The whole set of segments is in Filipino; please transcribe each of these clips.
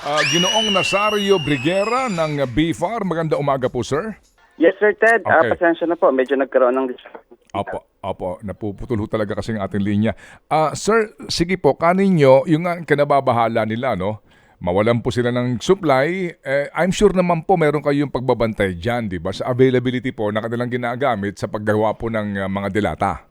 Ah, Ginoong Nasario Briguera ng BFAR. Maganda umaga po, sir. Yes, Sir Ted. Ah, Okay. pasensya na po. Medyo nagkaroon ng distraction. Opo, opo, napuputol talaga kasi ang ating linya. Ah, sir, sige po, kaninyo, yung nga kinababahala nila, no? Mawalan po sila ng supply. Eh, I'm sure naman po meron kayong pagbabantay dyan, di ba? Sa availability po na kanilang ginagamit sa paggawa po ng ah, mga delata.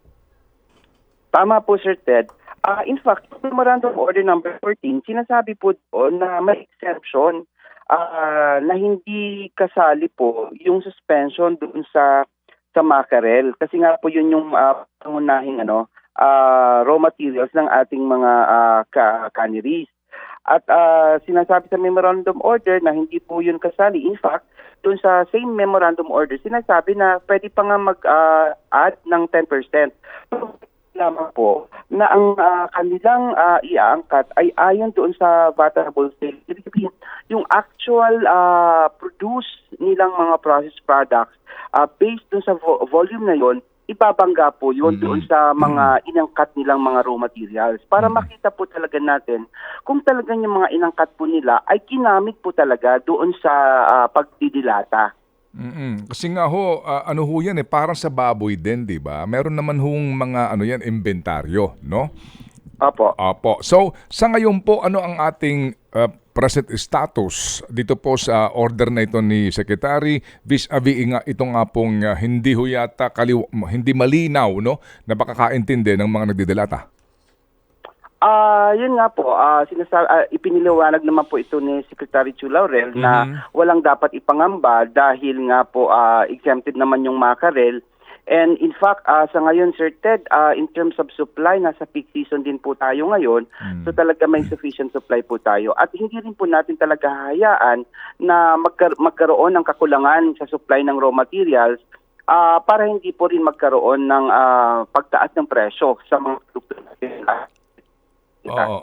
Tama po, Sir Ted. Ah, in fact, Memorandum Order number 14, sinasabi po doon na may exemption ah, na hindi kasali po yung suspension doon sa sa mackerel kasi nga po yun yung uh, pangunahing ano ah, raw materials ng ating mga ka- canneries. At ah, sinasabi sa memorandum order na hindi po yun kasali. In fact, doon sa same memorandum order, sinasabi na pwede pa nga mag-add ng 10%. lamang po na ang ah, kanilang ah, iaangkat ay ayon doon sa vulnerable state. Ibig sabihin, yung actual ah, produce nilang mga processed products ah, based doon sa vo- volume na yon ibabangga po yun Mhm. doon sa mga inangkat nilang mga raw materials para makita po talaga natin kung talagang yung mga inangkat po nila ay kinamit po talaga doon sa ah, pagdidilata. Mm Kasi nga ho, ah, ano ho yan eh, parang sa baboy din, di ba? Meron naman hong mga ano yan, inventaryo, no? Opo. Opo. So, sa ngayon po, ano ang ating uh, present status dito po sa order na ito ni Secretary vis-a-vis nga ito nga pong uh, hindi ho yata kaliw- hindi malinaw no na makakaintindi ng mga nagdidelata. Ah, yun nga po, ah sinasa- ah, ipiniliwanag naman po ito ni Secretary Chu Laurel na Mhm. walang dapat ipangamba dahil nga po ah, exempted naman yung mackerel. And in fact, ah, sa ngayon Sir Ted, ah, in terms of supply, nasa peak season din po tayo ngayon. So talaga may sufficient supply po tayo. At hindi rin po natin talaga hahayaan na magkar- magkaroon ng kakulangan sa supply ng raw materials ah, para hindi po rin magkaroon ng ah, pagtaas ng presyo sa mga produkto natin. Oo.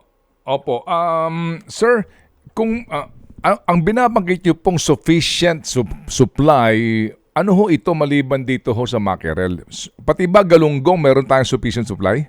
Opo. Um, sir, kung uh, ang, ang binabanggit niyo pong sufficient sup- supply, ano ho ito maliban dito ho sa mackerel? Pati ba galunggong meron tayong sufficient supply?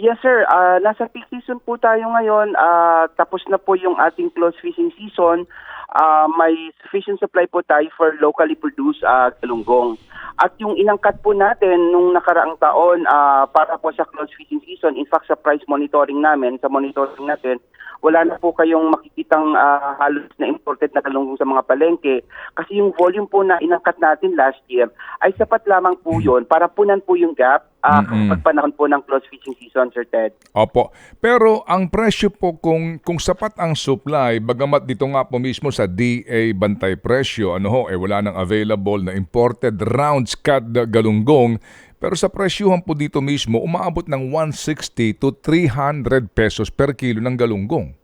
Yes sir, Ah, nasa peak season po tayo ngayon. Ah, tapos na po yung ating close fishing season. Ah, may sufficient supply po tayo for locally produced ah, galunggong. At yung inangkat po natin nung nakaraang taon ah, para po sa close fishing season, in fact sa price monitoring namin, sa monitoring natin, wala na po kayong makikitang ah, halos na imported na galunggong sa mga palengke. Kasi yung volume po na inangkat natin last year ay sapat lamang po yun para punan po yung gap ah, Mm-mm. kapag panahon po ng close fishing season, Sir Ted. Opo. Pero ang presyo po kung kung sapat ang supply, bagamat dito nga po mismo sa DA bantay presyo, ano ho, eh wala nang available na imported rounds cut galunggong, pero sa presyohan po dito mismo, umaabot ng 160 to 300 pesos per kilo ng galunggong.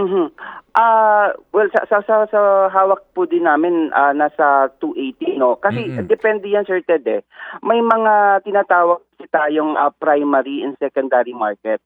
Mhm. Ah, well sa, sa sa sa hawak po din namin ah, nasa 280 no. Kasi Mm-mm. depende yan Sir Ted eh. May mga tinatawag kasi tayong ah, primary and secondary market.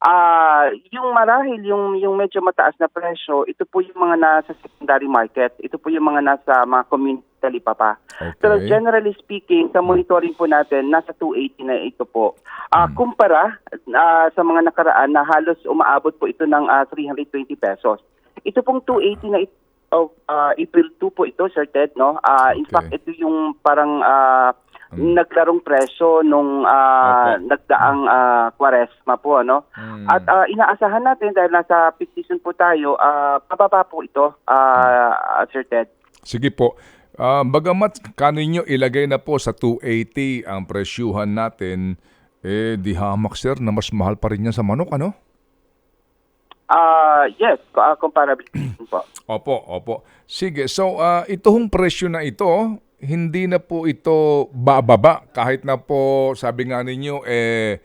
Ah, yung marahil yung yung medyo mataas na presyo, ito po yung mga nasa secondary market. Ito po yung mga nasa mga community talipapa. Pero Okay. generally speaking, sa monitoring po natin, nasa 280 na ito po. Ah, Hmm. Kumpara ah, sa mga nakaraan na halos umaabot po ito ng ah, 320 pesos. Ito pong 280 na ito, of ah, April 2 po ito, Sir Ted, no? Ah, In Okay. fact, ito yung parang ah, Hmm. naglarong presyo nung ah, Opo. nagdaang ah, kwaresma po, ano? Hmm. At ah, inaasahan natin dahil nasa peak season po tayo, ah, pababa po ito, ah, Sir Ted. Sige po. Ah, bagamat kaninyo ilagay na po sa 280 ang presyuhan natin, eh di hamak sir na mas mahal pa rin yan sa manok, ano? Ah, yes, uh, comparably po. Opo, opo. Sige, so ah, itong presyo na ito, hindi na po ito bababa kahit na po sabi nga ninyo eh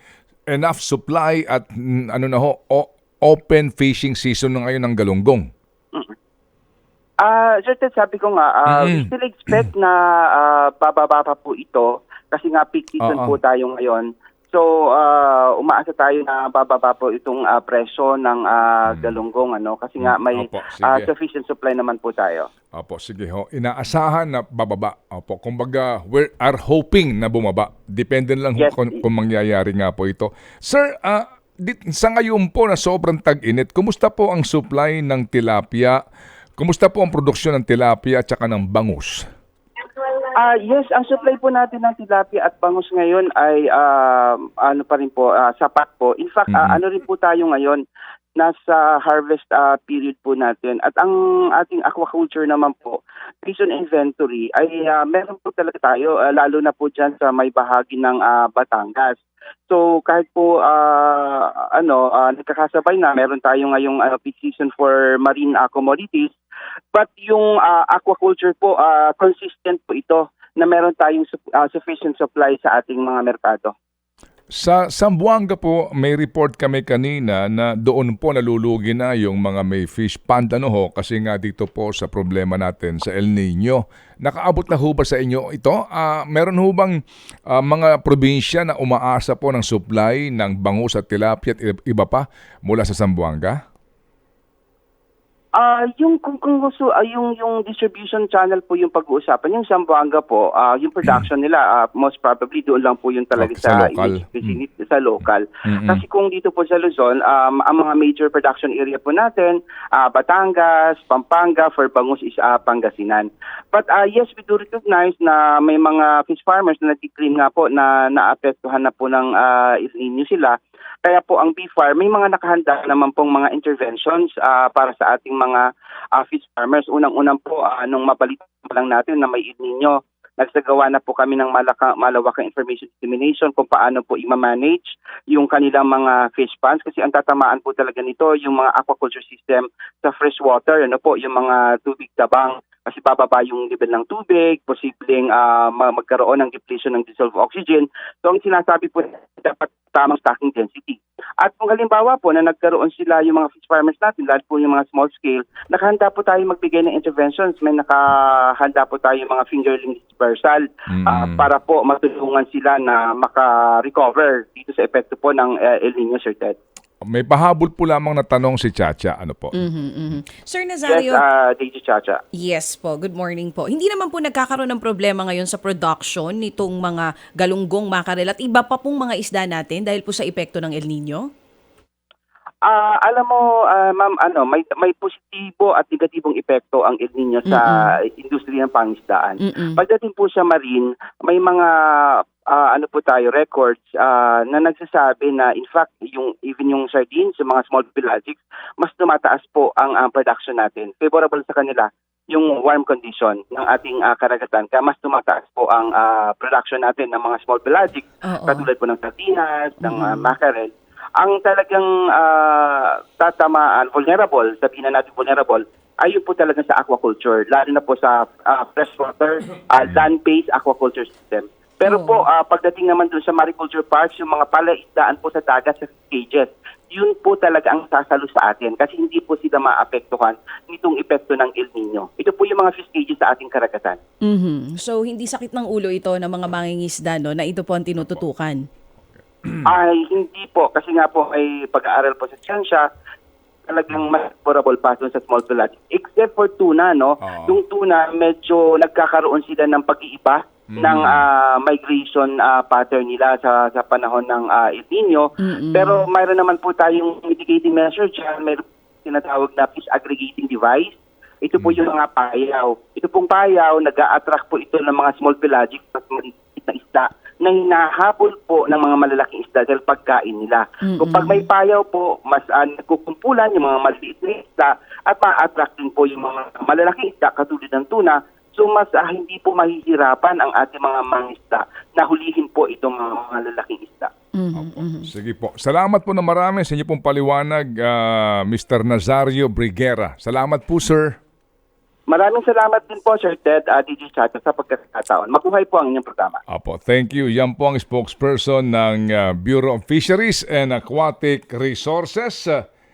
enough supply at mm, ano na ho, o- open fishing season na ngayon ng galunggong. Ah, Sir Ted, sabi ko nga, ah, we still expect na ah, bababa pa po ito kasi nga peak season Oo. po tayo ngayon. So, ah, umaasa tayo na bababa po itong ah, presyo ng ah, galunggong ano kasi nga Mm, may opo, sige. ah, sufficient supply naman po tayo. Opo, sige ho. Inaasahan na bababa. Opo, kumbaga we are hoping na bumaba. Depende lang ho Yes. kung, kung mangyayari nga po ito. Sir, ah, di- sa ngayon po na sobrang tag-init, kumusta po ang supply ng tilapia? Kumusta po ang produksyon ng tilapia at saka ng bangus? Ah, yes, ang supply po natin ng tilapia at bangus ngayon ay ah, ano pa rin po, ah, sapat po. In fact, ah, Mhm. ano rin po tayo ngayon, nasa harvest ah, period po natin. At ang ating aquaculture naman po, based on inventory, ay ah, meron po talaga tayo, ah, lalo na po dyan sa may bahagi ng ah, Batangas. So kahit po ah, ano ah, nagkakasabay na meron tayo ngayong ah, peak season for marine ah, commodities but yung ah, aquaculture po ah, consistent po ito na meron tayong ah, sufficient supply sa ating mga merkado. Sa Sambuanga po, may report kami kanina na doon po nalulugi na yung mga may fish pond ano ho kasi nga dito po sa problema natin sa El Nino. Nakaabot na ho ba sa inyo ito? Ah, meron ho bang ah, mga probinsya na umaasa po ng supply ng bangus at tilapia at iba pa mula sa Sambuanga? Ah, yung kung, kung gusto ah, yung yung distribution channel po yung pag-uusapan, yung Zamboanga po, ah, yung production nila ah, most probably doon lang po yung talaga Okay, sa sa local. vicinity, sa local. Mm-mm. Kasi kung dito po sa Luzon, um, ang mga major production area po natin, ah, Batangas, Pampanga, for bangus is ah, Pangasinan. But ah, yes, we do recognize na may mga fish farmers na nag-claim nga po na naapektuhan na po ng uh, Nino sila. Kaya po ang BFAR, may mga nakahanda naman pong mga interventions ah, para sa ating mga ah, fish farmers. Unang-unang po, ah, nung mabalita pa lang natin na may El nagsagawa na po kami ng malaka, malawakang information dissemination kung paano po i-manage yung kanilang mga fish ponds kasi ang tatamaan po talaga nito yung mga aquaculture system sa freshwater, ano po, yung mga tubig tabang kasi bababa yung level ng tubig, posibleng ma- magkaroon ng depletion ng dissolved oxygen. So ang sinasabi po dapat tamang stocking density. At kung halimbawa po na nagkaroon sila yung mga fish farmers natin, lalo po yung mga small scale, nakahanda po tayo magbigay ng interventions. May nakahanda po tayo mga fingerling dispersal Mm. para po matulungan sila na maka-recover dito sa epekto po ng eh, El Nino, Sir Ted. May pahabol po lamang na tanong si Chacha. Ano po? Mhm, mhm. Sir Yes, Nazario, uh, DJ Chacha. Yes po, good morning po. Hindi naman po nagkakaroon ng problema ngayon sa production nitong mga galunggong, makarel at iba pa pong mga isda natin dahil po sa epekto ng El Nino? Ah, alam mo, ah, ma'am, ano, may may positibo at negatibong epekto ang El Nino sa industriya ng pangisdaan. Mm-mm. Pagdating po sa marine, may mga ah, ano po tayo records ah, na nagsasabi na in fact yung even yung sardines, yung mga small pelagics, mas tumataas po ang ang production natin. Favorable sa kanila yung warm condition ng ating ah, karagatan. Kaya mas tumataas po ang ah, production natin ng mga small pelagics Oo. katulad po ng sardinas, ng Mhm. ah, mackerel. Ang talagang ah, tatamaan, vulnerable, sabihin na natin vulnerable, ay yun po talaga sa aquaculture, lalo na po sa ah, freshwater, ah, land-based aquaculture system. Pero Oo. po, ah, pagdating naman dun sa mariculture parks, yung mga palaisdaan po sa dagat sa cages, yun po talaga ang sasalo sa atin kasi hindi po sila maapektuhan nitong epekto ng El Nino. Ito po yung mga fish cages sa ating karagatan. Mhm. So hindi sakit ng ulo ito ng mga mangingisda no, na ito po ang tinututukan. Ay, hindi po. Kasi nga po ay pag-aaral po sa siyensya, talagang mas favorable pa sa small pelagic. Except for tuna, no? Oo. Yung tuna, medyo nagkakaroon sila ng pag-iiba Mm. ng ah, migration ah, pattern nila sa sa panahon ng ah, El Nino. Mm-mm. Pero mayroon naman po tayong mitigating measure dyan. Mayroon tinatawag na fish aggregating device. Ito po yung mga payaw. Ito pong payaw, nag attract po ito ng mga small pelagic at maliit na isda na hinahabol po ng mga malalaking isda dahil pagkain nila. Kung pag may payaw po, mas uh, nagkukumpulan yung mga maliliit na isda at ma-attract din po yung mga malalaking isda katulad ng tuna. So mas ah, hindi po mahihirapan ang ating mga mangisda na hulihin po itong mga malalaking isda. Mhm, mhm. Sige po. Salamat po na marami sa inyo pong paliwanag, ah, Mr. Nazario Briguera. Salamat po, sir. Maraming salamat din po, Sir Ted, uh, DJ Chato, sa pagkakataon. Mabuhay po ang inyong programa. Apo, thank you. Yan po ang spokesperson ng ah, Bureau of Fisheries and Aquatic Resources. Ah,